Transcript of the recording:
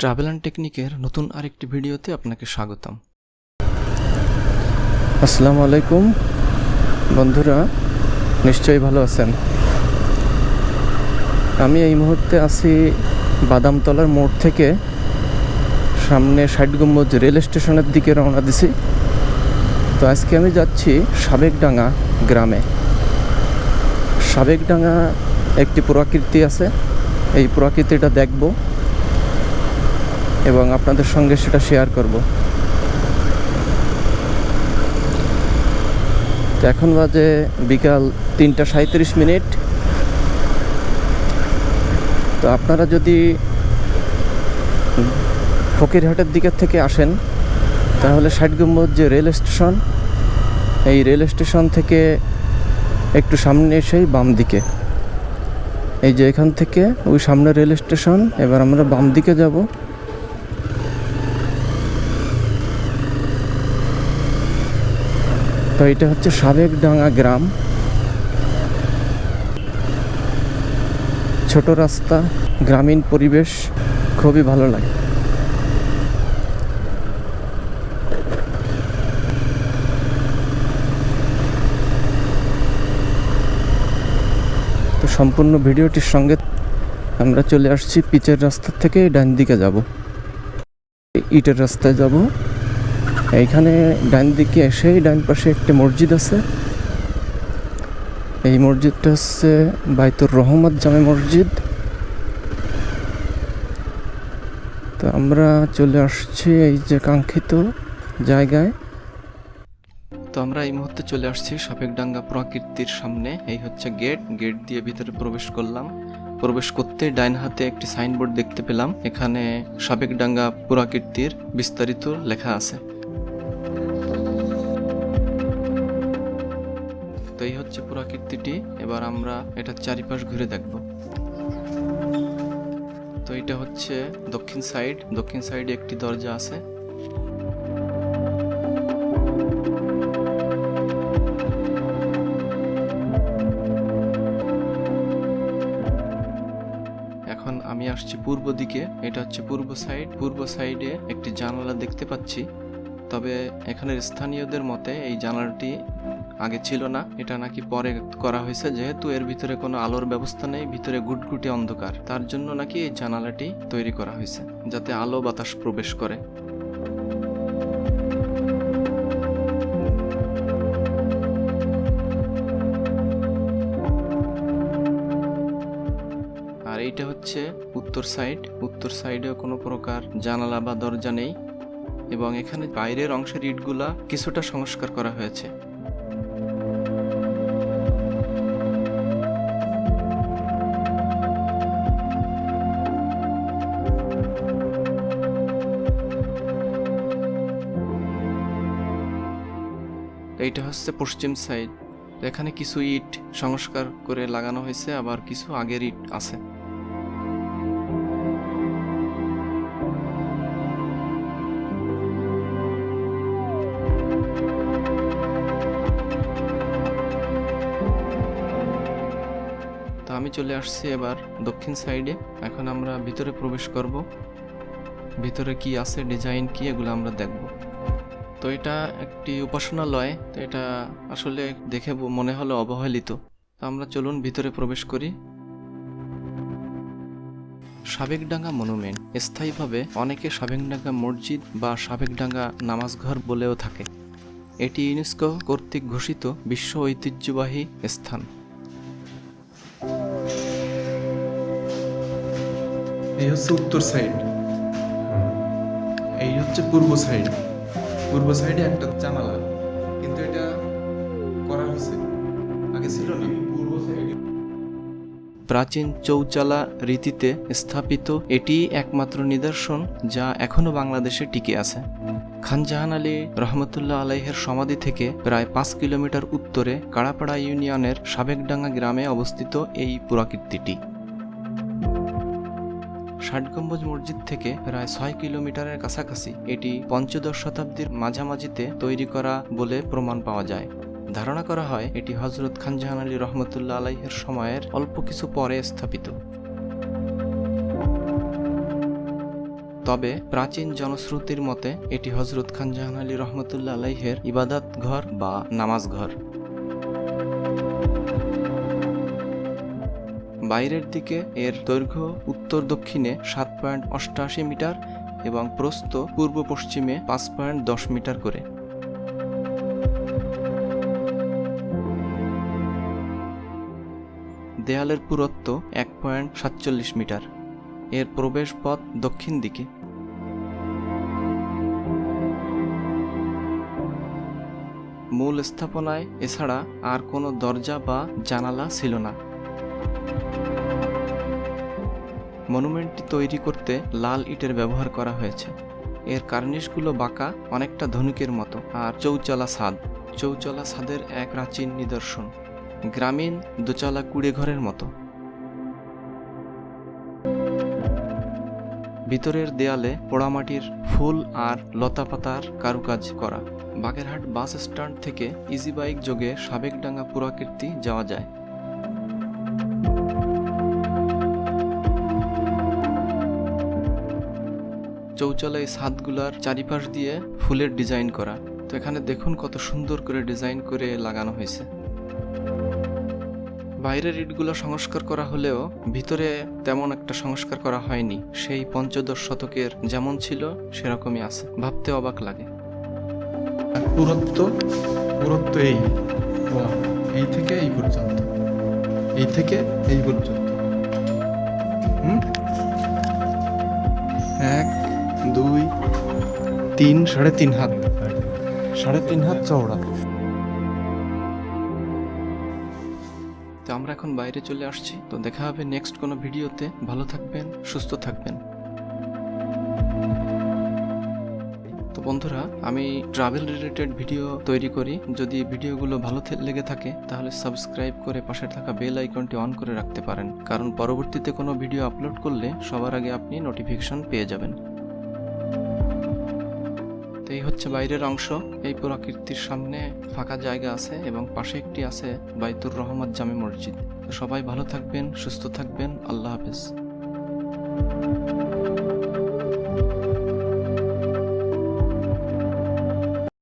Travel and টেকনিকের নতুন আরেকটি ভিডিওতে আপনাকে স্বাগতম। আসসালামু আলাইকুম। বন্ধুরা, নিশ্চয়ই ভালো আছেন? আমি এই মুহূর্তে আছি বাদামতলার মোড় থেকে সামনে ষাট গম্বুজ রেল স্টেশনের দিকে রওনা দিছি। তো আজকে আমি যাচ্ছি সাবেকডাঙ্গা গ্রামে। সাবেকডাঙ্গা একটি প্রকৃতি আছে। এই প্রকৃতিটা দেখব। এবং আপনাদের সঙ্গে সেটা শেয়ার করব। এখন বাজে বিকাল তিনটা সাঁত্রিশ মিনিট। তো আপনারা যদি ফকিরহাটের দিকের থেকে আসেন, তাহলে ষাট যে রেল স্টেশন, এই রেল স্টেশন থেকে একটু সামনে এসেই বাম দিকে। এই যে এখান থেকে ওই সামনে রেল স্টেশন, এবার আমরা বাম দিকে যাব। তো এটা হচ্ছে সাবেকডাঙ্গা গ্রাম। ছোট রাস্তা, গ্রামীণ পরিবেশ, খুবই ভালো লাগে। তো সম্পূর্ণ ভিডিওটির সঙ্গে আমরা চলে আসছি, পিচের রাস্তা থেকে ডান দিকে যাব। ইটের রাস্তায় যাব। এইখানে ডান দিকে এসেই ডান পাশে একটি মসজিদ আছে। এই মসজিদটা হচ্ছে বাইতুর রহমত জামে মসজিদ। তো আমরা চলে আসছি এই যে কাঙ্ক্ষিত জায়গায়। তো আমরা এই মুহূর্তে চলে আসছি সাপেকডাঙ্গা প্রকৃতির সামনে। এই হচ্ছে গেট। গেট দিয়ে ভিতরে প্রবেশ করলাম। প্রবেশ করতে ডাইন হাতে একটি সাইনবোর্ড দেখতে পেলাম। এখানে সাপেকডাঙ্গা পুরাকীর্তির বিস্তারিত লেখা আছে। এই হচ্ছে পুরাকীর্তিটি। এবার আমরা এটার চারিপাশ ঘুরে দেখব। তো এটা হচ্ছে দক্ষিণ সাইড। দক্ষিণ সাইডে একটি দরজা আছে। এখন আমি আসছি পূর্ব দিকে। এটা হচ্ছে পূর্ব সাইড। পূর্ব সাইডে একটি জানালা দেখতে পাচ্ছি। তবে এখানের স্থানীয়দের মতে এই জানালাটি আগে ছিল না। এটা নাকি পরে করা হয়েছে যেহেতু এর ভিতরে কোনো আলোর ব্যবস্থা নেই, ভিতরে গুটগুটি অন্ধকার। তার জন্য নাকি এই জানালাটি তৈরি করা হয়েছে, যাতে আলো বাতাস প্রবেশ করে। আর এইটা হচ্ছে উত্তর সাইড। উত্তর সাইডেও কোনো প্রকার জানালা বা দরজা নেই। এবং এখানে বাইরের অংশের ইটগুলা কিছুটা সংস্কার করা হয়েছে। এইটা হচ্ছে পশ্চিম সাইড। এখানে কিছু ইট সংস্কার করে লাগানো হয়েছে, আবার কিছু আগের ইট আছে। তো আমি চলে আসছি এবার দক্ষিণ সাইডে। এখন আমরা ভিতরে প্রবেশ করব। ভিতরে কি আছে, ডিজাইন কি, এগুলো আমরা দেখব। তো এটা একটি উপাসনালয়, তো এটা আসলে দেখে মনে হলো অবহেলিত। তো আমরা চলুন ভিতরে প্রবেশ করি। সাবেকডাঙ্গা মনুমেন্ট স্থায়ীভাবে অনেকে সাবেকডাঙ্গা মসজিদ বা সাবেকডাঙ্গা নামাজঘর বলেও থাকে। এটি ইউনেস্কো কর্তৃক ঘোষিত বিশ্ব ঐতিহ্যবাহী স্থান। এই হচ্ছে উত্তর সাইড। এই হচ্ছে পূর্ব সাইড। পূর্ব সাইডে একটা জানালা। কিন্তু এটা করা হয়েছে। আগে ছিল না। পূর্ব সাইডে। প্রাচীন চৌচালা রীতিতে স্থাপিত এটি একমাত্র নিদর্শন যা এখনও বাংলাদেশে টিকে আছে। খানজাহান আলী রহমতুল্লাহ আলাইহের সমাধি থেকে প্রায় পাঁচ কিলোমিটার উত্তরে কাড়াপাড়া ইউনিয়নের সাবেকডাঙ্গা গ্রামে অবস্থিত এই পুরাকীর্তিটি। ষাট গম্বুজ মসজিদ থেকে প্রায় ছয় কিলোমিটারের কাছাকাছি এটি পঞ্চদশ শতাব্দীর মাঝামাঝিতে তৈরি করা বলে প্রমাণ পাওয়া যায়। ধারণা করা হয়, এটি হজরত খানজাহান আলী রহমতুল্লাহ আলাইহের সময়ের অল্প কিছু পরে স্থাপিত। তবে প্রাচীন জনশ্রুতির মতে, এটি হজরত খান জাহান আলী রহমতুল্লাহ আলাইহের ইবাদত ঘর বা নামাজ ঘর। বাইরের দিকে এর দৈর্ঘ্য উত্তর দক্ষিণে সাত পয়েন্ট অষ্টাশি মিটার এবং প্রস্থ পূর্ব পশ্চিমে পাঁচ পয়েন্ট দশ মিটার করে। দেয়ালের পুরত্ব এক পয়েন্ট সাতচল্লিশ মিটার। এর প্রবেশ পথ দক্ষিণ দিকে। মূল স্থাপনায় এছাড়া আর কোনো দরজা বা জানালা ছিল না। মনুমেন্টটি তৈরি করতে লাল ইটের ব্যবহার করা হয়েছে। এর কার্নিশগুলো বাঁকা, অনেকটা ধনুকের মতো, আর চৌচালা ছাদ। চৌচালা ছাদের এক প্রাচীন নিদর্শন। গ্রামীণ দোচালা কুড়ে ঘরের মতো। ভিতরের দেয়ালে পোড়ামাটির ফুল আর লতাপাতার কারুকাজ করা। বাগেরহাট বাস স্ট্যান্ড থেকে ইজি বাইক যোগে সাবেকডাঙ্গা পুরাকীর্তি যাওয়া যায়। চৌচালা এই ছাদগুলার চারিপাশ দিয়ে ফুলের ডিজাইন করা। তো এখানে দেখুন কত সুন্দর করে ডিজাইন করে লাগানো হয়েছে। বাইরের ইটগুলো সংস্কার করা হলেও ভিতরে তেমন একটা সংস্কার করা হয়নি। সেই পঞ্চদশ শতকের যেমন ছিল, সেরকমই আছে। ভাবতে অবাক লাগে। পুরত্ব পুরত্ব এই। এই থেকে এই পর্যন্ত। এই থেকে এই পর্যন্ত। এক দুই, তিন, সাড়ে তিন হাত। সাড়ে তিন হাত চওড়া। তো আমরা এখন বাইরে চলে আসছি। তো দেখা হবে নেক্সট কোনো ভিডিওতে। ভালো থাকবেন, সুস্থ থাকবেন। তো বন্ধুরা, আমি ট্রাভেল রিলেটেড ভিডিও তৈরি করি। যদি ভিডিওগুলো ভালো লেগে থাকে, তাহলে সাবস্ক্রাইব করে পাশে থাকা বেল আইকনটি অন করে রাখতে পারেন। কারণ পরবর্তীতে কোনো ভিডিও আপলোড করলে সবার আগে আপনি নোটিফিকেশন পেয়ে যাবেন। এই হচ্ছে বাইরের অংশ। এই পুরাকীর্তির সামনে ফাঁকা জায়গা আছে এবং পাশে একটি আছে বাইতুর রহমত জামে মসজিদ। সবাই ভালো থাকবেন, সুস্থ থাকবেন। আল্লাহ হাফেজ।